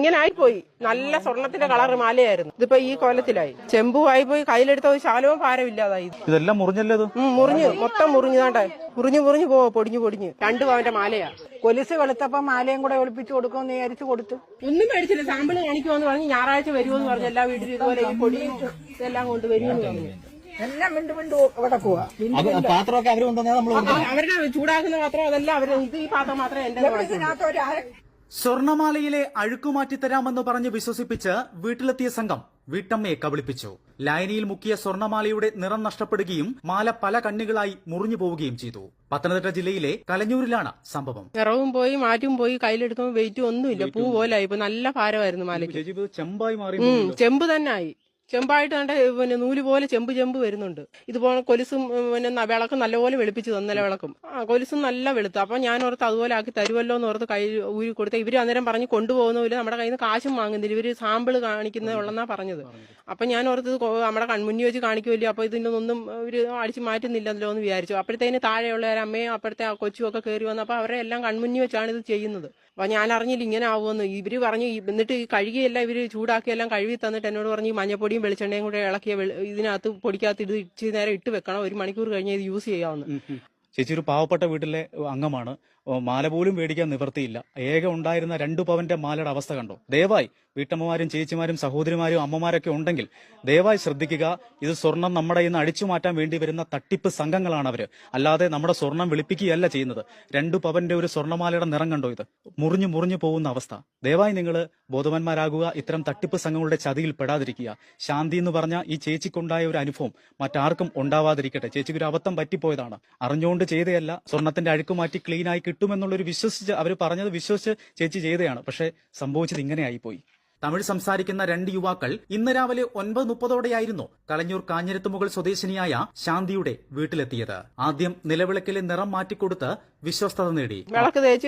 ഇങ്ങനെ ആയിപ്പോയി നല്ല സ്വർണത്തിന്റെ കളർ മാലയായിരുന്നു. ഇതിപ്പോ ഈ കോലത്തിലായി. ആയി പോയി കയ്യിലെടുത്ത ഒരു ശാലവും ഭാരമില്ലാതായി ഇതെല്ലാം മുറിഞ്ഞല്ലേ ഇത്? ഉം, മുറിഞ്ഞു. മൊത്തം മുറിഞ്ഞതാണ്ടേ. മുറിഞ്ഞു മുറിഞ്ഞു പോവോ പൊടിഞ്ഞു പൊടിഞ്ഞു. രണ്ടു പവന്റെ മാലയാ. കൊലുസ് വെളുത്തപ്പം മാലയും കൂടെ ഒളിപ്പിച്ചു കൊടുക്കുമെന്ന് വിചാരിച്ചു കൊടുത്തു. ഒന്നും മേടിച്ചില്ല. സാമ്പിൾ കാണിക്കുമെന്ന് പറഞ്ഞ് ഞായറാഴ്ച വരുമെന്ന് പറഞ്ഞു എല്ലാ വീട്ടിലും ഇതുപോലെ ഈ പൊടിയും ഇതെല്ലാം കൊണ്ട് വരുമെന്ന് പറഞ്ഞു. എല്ലാം മിണ്ടു മിണ്ടു കിടക്കുക അത് പാത്രമൊക്കെ അവർ കൊണ്ടുവന്നാൽ നമ്മൾ അവരുടെ ചൂടാക്കുന്ന പാത്രം അതെല്ലാം അവർ ഇത് ഈ പാത്രം മാത്രമേ എന്റെ ഇതിനകത്ത് ഒരു സ്വർണമാലയിലെ അഴുക്കുമാറ്റി തരാമെന്ന് പറഞ്ഞ് വിശ്വസിപ്പിച്ച് വീട്ടിലെത്തിയ സംഘം വീട്ടമ്മയെ കബളിപ്പിച്ചു. ലൈനിയിൽ മുക്കിയ സ്വർണമാലയുടെ നിറം നഷ്ടപ്പെടുകയും മാല പല കണ്ണുകളായി മുറിഞ്ഞു പോവുകയും ചെയ്തു. പത്തനംതിട്ട ജില്ലയിലെ കലഞ്ഞൂരിലാണ് സംഭവം. നിറവും പോയി മാറ്റും പോയി കയ്യിലെടുക്കുമ്പോൾ വെയിറ്റും ഒന്നുമില്ല. പൂ പോലായി. ഇപ്പൊ നല്ല ഭാരമായിരുന്നു മാലയ്ക്ക്. ചെമ്പായി മാറി ചെമ്പ് തന്നെ ആയി. ചെമ്പായിട്ട് കണ്ട പിന്നെ നൂൽ പോലെ ചെമ്പ് ചെമ്പ് വരുന്നുണ്ട്. ഇതുപോലെ കൊലുസും പിന്നെ വിളക്കും നല്ലപോലെ വെളുപ്പിച്ചു തന്നല വിളക്കും. ആ കൊലുസും നല്ല വെളുത്തു. അപ്പൊ ഞാൻ ഓർത്ത് അതുപോലെ ആക്കി തരുമല്ലോ എന്ന് ഓർത്ത് കൈ ഊരി കൊടുത്ത ഇവർ അന്നേരം പറഞ്ഞ് കൊണ്ടുപോകുന്നില്ല നമ്മുടെ കയ്യിൽ നിന്ന് കാശും വാങ്ങുന്നില്ല. ഇവർ സാമ്പിൾ കാണിക്കുന്നേ ഉള്ളെന്നാ പറഞ്ഞത്. അപ്പൊ ഞാൻ ഓർത്ത് ഇത് നമ്മുടെ കൺമുന്നിൽ വെച്ച് കാണിക്കുമല്ലോ അപ്പൊ ഇതിനൊന്നും ഇവർ അടിച്ചു മാറ്റുന്നില്ലല്ലോ എന്ന് വിചാരിച്ചു. അപ്പോഴത്തേന് താഴെയുള്ള അമ്മയും അപ്പോഴത്തെ ആ കൊച്ചും ഒക്കെ കയറി വന്നു അപ്പൊ അവരെ എല്ലാം കൺമുന്നിൽ വെച്ചാണ് ഇത് ചെയ്യുന്നത്. അപ്പൊ ഞാൻ അറിഞ്ഞില്ല ഇങ്ങനെ ആവുമെന്ന്. ഇവർ പറഞ്ഞു എന്നിട്ട് ഈ കഴുകിയെല്ലാം ഇവർ ചൂടാക്കിയെല്ലാം കഴുകി തന്നിട്ട് എന്നോട് പറഞ്ഞു ഈ മഞ്ഞപ്പൊടിയും വെളിച്ചെണ്ണയും കൂടെ ഇളക്കിയ ഇതിനകത്ത് പൊടിക്കകത്ത് ഇത് ഇച്ചിരി നേരം ഇട്ട് വെക്കണം. ഒരു മണിക്കൂർ കഴിഞ്ഞ് ഇത് യൂസ് ചെയ്യാവുന്ന. ചേച്ചി ഒരു പാവപ്പെട്ട വീട്ടിലെ അംഗമാണ്. മാല പോലും മേടിക്കാൻ നിവർത്തിയില്ല. ഏക ഉണ്ടായിരുന്ന രണ്ടു പവന്റെ മാലയുടെ അവസ്ഥ കണ്ടോ. ദയവായി വീട്ടമ്മമാരും ചേച്ചിമാരും സഹോദരിമാരും അമ്മമാരൊക്കെ ഉണ്ടെങ്കിൽ ദയവായി ശ്രദ്ധിക്കുക. ഇത് സ്വർണം നമ്മുടെ ഇന്ന് അടിച്ചു മാറ്റാൻ വേണ്ടി വരുന്ന തട്ടിപ്പ് സംഘങ്ങളാണ് അവർ. അല്ലാതെ നമ്മുടെ സ്വർണം വിളിപ്പിക്കുകയല്ല ചെയ്യുന്നത്. രണ്ടു പവന്റെ ഒരു സ്വർണമാലയുടെ നിറം കണ്ടോ ഇത്? മുറിഞ്ഞു മുറിഞ്ഞു പോകുന്ന അവസ്ഥ. ദയവായി നിങ്ങൾ ബോധവാന്മാരാകുക. ഇത്തരം തട്ടിപ്പ് സംഘങ്ങളുടെ ചതിയിൽ പെടാതിരിക്കുക. ശാന്തി എന്ന് പറഞ്ഞ ഈ ചേച്ചിക്കുണ്ടായ ഒരു അനുഭവം മറ്റാർക്കും ഉണ്ടാവാതിരിക്കട്ടെ. ചേച്ചിക്ക് ഒരു അബദ്ധം പറ്റിപ്പോയതാണ്. അറിഞ്ഞുകൊണ്ട് ചെയ്തതല്ല. സ്വർണത്തിന്റെ അഴുക്ക് മാറ്റി ക്ലീൻ ആയി കിട്ടുമെന്നുള്ളൊരു വിശ്വസിച്ച് അവർ പറഞ്ഞത് വിശ്വസിച്ച് ചേച്ചി ചെയ്തതാണ്. പക്ഷെ സംഭവിച്ചത് ഇങ്ങനെയായിപ്പോയി. തമിഴ് സംസാരിക്കുന്ന രണ്ട് യുവാക്കൾ ഇന്ന് രാവിലെ ഒൻപത് മുപ്പതോടെയായിരുന്നു കളഞ്ഞൂർ കാഞ്ഞിരത്തുമുകൾ സ്വദേശിനിയായ ശാന്തിയുടെ വീട്ടിലെത്തിയത്. ആദ്യം നിലവിളക്കിലെ നിറം മാറ്റിക്കൊടുത്ത് വിശ്വസ്തത നേടി. വിളക്ക് തേച്ച്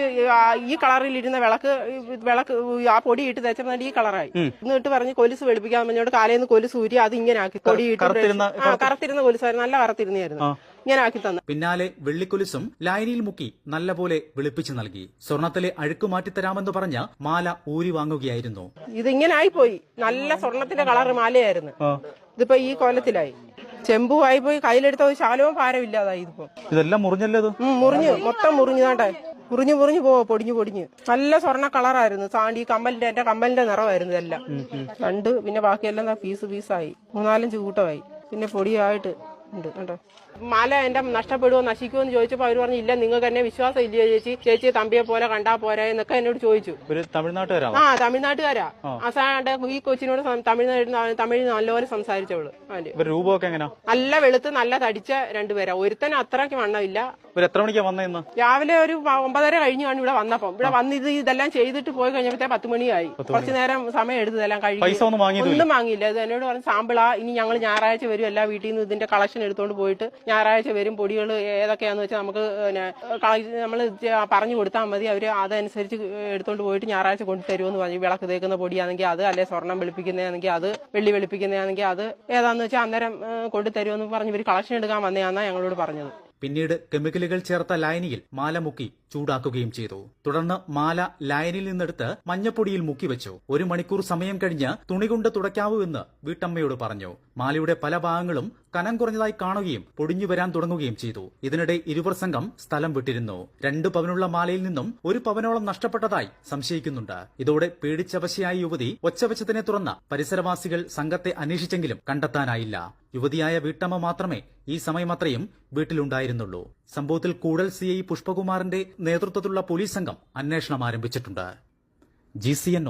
ഈ- കളറിൽ ഇരുന്ന വിളക്ക് വിളക്ക് ആ പൊടി ഇട്ട് തേച്ചപ്പോൾ ഈ കളറായി. എന്നിട്ട് പറഞ്ഞ് കൊലുസ് വെളുപ്പിക്കാൻ പറഞ്ഞോട് നിന്ന് കൊലുസ് ഊരി അത് ഇങ്ങനെ ആക്കി പൊടി ഇട്ട് കറുത്തിരുന്ന കൊലുസായിരുന്നു. നല്ല കറുത്തിരുന്നായിരുന്നു ഇങ്ങനെ ആക്കി തന്നു. പിന്നാലെ വെള്ളിക്കൊലുസും ലൈനിയിൽ മുക്കി നല്ലപോലെ വെളുപ്പിച്ചു നൽകി. സ്വർണത്തിലെ അഴുക്ക് മാറ്റിത്തരാമെന്ന് പറഞ്ഞ മാല ഊരി വാങ്ങുകയായിരുന്നു. ഇതിങ്ങനെ ആയിപ്പോയി നല്ല സ്വർണത്തിന്റെ കളർ മാലയായിരുന്നു. ഇതിപ്പോ ഈ കോലത്തിലായി ചെമ്പുവായി പോയി കയ്യിലെടുത്ത ഒരു ശാലവും ഭാരമില്ലാതായി ഇതിപ്പോ. ഇതെല്ലാം മുറിഞ്ഞല്ലേ മുറിഞ്ഞു. മൊത്തം മുറിഞ്ഞതാണ്ടേ. മുറിഞ്ഞു മുറിഞ്ഞു പോവോ പൊടിഞ്ഞു പൊടിഞ്ഞു. നല്ല സ്വർണ കളറായിരുന്നു. സാണ്ടി കമ്മലിന്റെ എന്റെ കമ്മലിന്റെ നിറമായിരുന്നു ഇതെല്ലാം. രണ്ട് പിന്നെ ബാക്കിയെല്ലാം പീസ് പീസായി. മൂന്നാലഞ്ച് കൂട്ടമായി. പിന്നെ പൊടിയായിട്ട് ഉണ്ട് കേട്ടോ മാല എന്റെ നഷ്ടപ്പെടുവോ നശിക്കുമോ എന്ന് ചോദിച്ചപ്പോ അവർ പറഞ്ഞു ഇല്ല നിങ്ങൾക്ക് എന്നെ വിശ്വാസം ഇല്ലയോ ചേച്ചി. ചേച്ചി തമ്പിയെ പോലെ കണ്ടാ പോരാ എന്നൊക്കെ എന്നോട് ചോദിച്ചു. തമിഴ്നാട്ടുകാരാ. ആ. തമിഴ്നാട്ടുകാരാ അസാണ്ട് ഈ കൊച്ചിനോട് തമിഴ്നാട്ടിൽ തമിഴ്നാട് തമിഴ് നല്ലപോലെ സംസാരിച്ചവൾ രൂപമൊക്കെ എങ്ങനെ? നല്ല വെളുത്ത് നല്ല തടിച്ച രണ്ടുപേരാ. ഒരുത്തന് അത്രയ്ക്ക് വണ്ണമില്ല. ഇവർ എത്ര മണിക്കാ വന്നേന്ന് രാവിലെ ഒരു ഒമ്പതര കഴിഞ്ഞാണ് ഇവിടെ വന്നപ്പം. ഇവിടെ വന്ന് ഇത് ഇതെല്ലാം ചെയ്തിട്ട് പോയി കഴിഞ്ഞപ്പോഴത്തെ പത്ത് മണിയായി. കുറച്ചു നേരം സമയം എടുത്തതെല്ലാം കഴിഞ്ഞു. പൈസ ഒന്നും വാങ്ങിയതുമില്ല. ഒന്നും വാങ്ങിയില്ല. ഇത് എന്നോട് പറഞ്ഞു സാമ്പിളാ ഇനി ഞങ്ങൾ ഞായറാഴ്ച വരും എല്ലാ വീട്ടിൽ നിന്ന് ഇതിന്റെ കളക്ഷൻ എടുത്തുകൊണ്ട് പോയിട്ട് ഞായറാഴ്ച വരും പൊടികൾ ഏതൊക്കെയാന്ന് വെച്ചാൽ നമുക്ക് നമ്മൾ പറഞ്ഞു കൊടുത്താൽ മതി. അവർ അതനുസരിച്ച് എടുത്തുകൊണ്ട് പോയിട്ട് ഞായറാഴ്ച കൊണ്ടു തരുമെന്ന് പറഞ്ഞു. വിളക്ക് തേക്കുന്ന പൊടിയാണെങ്കിൽ അത് അല്ലെ സ്വർണം വെളുപ്പിക്കുന്നതാണെങ്കിൽ അത് വെള്ളി വെളുപ്പിക്കുന്നതാണെങ്കിൽ അത് ഏതാന്ന് വെച്ചാൽ അന്നേരം കൊണ്ടു തരുമെന്ന് പറഞ്ഞ് ഇവർ കളക്ഷൻ എടുക്കാൻ വന്നതാണെന്നാണ് ഞങ്ങളോട് പറഞ്ഞത്. പിന്നീട് കെമിക്കലുകൾ ചേർത്ത ലായനിയിൽ മാല മുക്കി ചൂടാക്കുകയും ചെയ്തു. തുടർന്ന് മാല ലായനിൽ നിന്നെടുത്ത് മഞ്ഞപ്പൊടിയിൽ മുക്കിവെച്ചു ഒരു മണിക്കൂർ സമയം കഴിഞ്ഞ് തുണി കൊണ്ട് തുടയ്ക്കാവൂ എന്ന് വീട്ടമ്മയോട് പറഞ്ഞു. മാലയുടെ പല ഭാഗങ്ങളും കനം കുറഞ്ഞതായി കാണുകയും പൊടിഞ്ഞു വരാൻ തുടങ്ങുകയും ചെയ്തു. ഇതിനിടെ ഇരുവർ സംഘം സ്ഥലം വിട്ടിരുന്നു. രണ്ട് പവനുള്ള മാലയിൽ നിന്നും ഒരു പവനോളം നഷ്ടപ്പെട്ടതായി സംശയിക്കുന്നുണ്ട്. ഇതോടെ പേടിച്ചവശയായ യുവതി ഒച്ചവെച്ചതിനെ തുറന്ന പരിസരവാസികൾ സംഘത്തെ അന്വേഷിച്ചെങ്കിലും കണ്ടെത്താനായില്ല. യുവതിയായ വീട്ടമ്മ മാത്രമേ ഈ സമയമത്രയും വീട്ടിലുണ്ടായിരുന്നുള്ളൂ. സംഭവത്തിൽ കൂടൽ സി ഐ പുഷ്പകുമാറിന്റെ നേതൃത്വത്തിലുള്ള പോലീസ് സംഘം അന്വേഷണം ആരംഭിച്ചിട്ടുണ്ട്. G C N